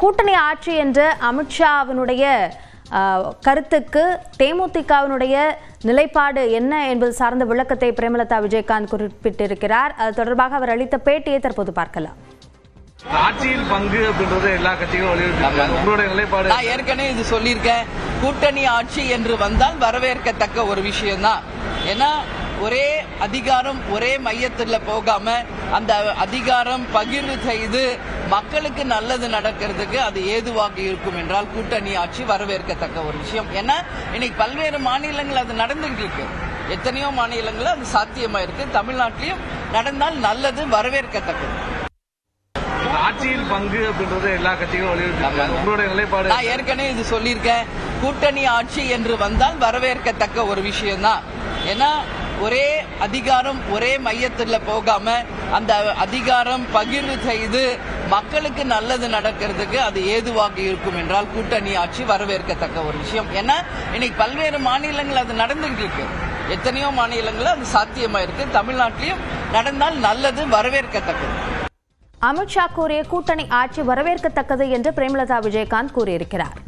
கூட்டணி ஆட்சி என்ற அமித்ஷாவினுடைய கருத்துக்கு தேமுதிகவினுடைய நிலைப்பாடு என்ன என்பது சார்ந்த விளக்கத்தை பிரேமலதா விஜயகாந்த் குறிப்பிட்டிருக்கிறார். அது தொடர்பாக அவர் அளித்த பேட்டியை தற்போது பார்க்கலாம். ஆட்சியில் பங்கு அப்படின்றது எல்லா கட்சிகளும் வலியுறுத்தி உங்களுடைய நிலைப்பாடு நான் ஏற்கனவே இது சொல்லியிருக்கேன். கூட்டணி ஆட்சி என்று வந்தால் வரவேற்கத்தக்க ஒரு விஷயம்தான். ஏன்னா ஒரே அதிகாரம் ஒரே மையத்துல போகாம அந்த அதிகாரம் பகிர்வு செய்து மக்களுக்கு நல்லது நடக்கிறதுக்கு அது ஏதுவாக இருக்கும் என்றால் கூட்டணி ஆட்சி வரவேற்கத்தக்க ஒரு விஷயம். ஏன்னா இன்னைக்கு பல்வேறு மாநிலங்கள் அது நடந்துகிட்டு இருக்கு எத்தனையோ மாநிலங்கள் அது சாத்தியமா இருக்கு. தமிழ்நாட்டிலையும் நடந்தால் நல்லது வரவேற்கத்தக்கது. ஆட்சியில் பங்கு அப்படின்றது எல்லா கட்சிகளும் வலியுறுத்தி உங்களுடைய நிலைப்பாடு நான் ஏற்கனவே இது சொல்லியிருக்கேன். கூட்டணி ஆட்சி என்று வந்தால் வரவேற்கத்தக்க ஒரு விஷயம்தான். ஏன்னா ஒரே அதிகாரம் ஒரே மையத்துல போகாம அந்த அதிகாரம் பகிர்வு செய்து மக்களுக்கு நல்லது நடக்கிறதுக்கு அது ஏதுவாக இருக்கும் என்றால் கூட்டணி ஆட்சி வரவேற்கத்தக்க ஒரு விஷயம். ஏன்னா இன்னைக்கு பல்வேறு மாநிலங்கள் அது நடந்துகிட்டு இருக்கு எத்தனையோ மாநிலங்கள் அது சாத்தியமா இருக்கு. தமிழ்நாட்டிலையும் நடந்தால் நல்லது வரவேற்கத்தக்கது. அமித்ஷா கூறிய கூட்டணி ஆட்சி வரவேற்கத்தக்கது என்று பிரேமலதா விஜயகாந்த் கூறியிருக்கிறார்.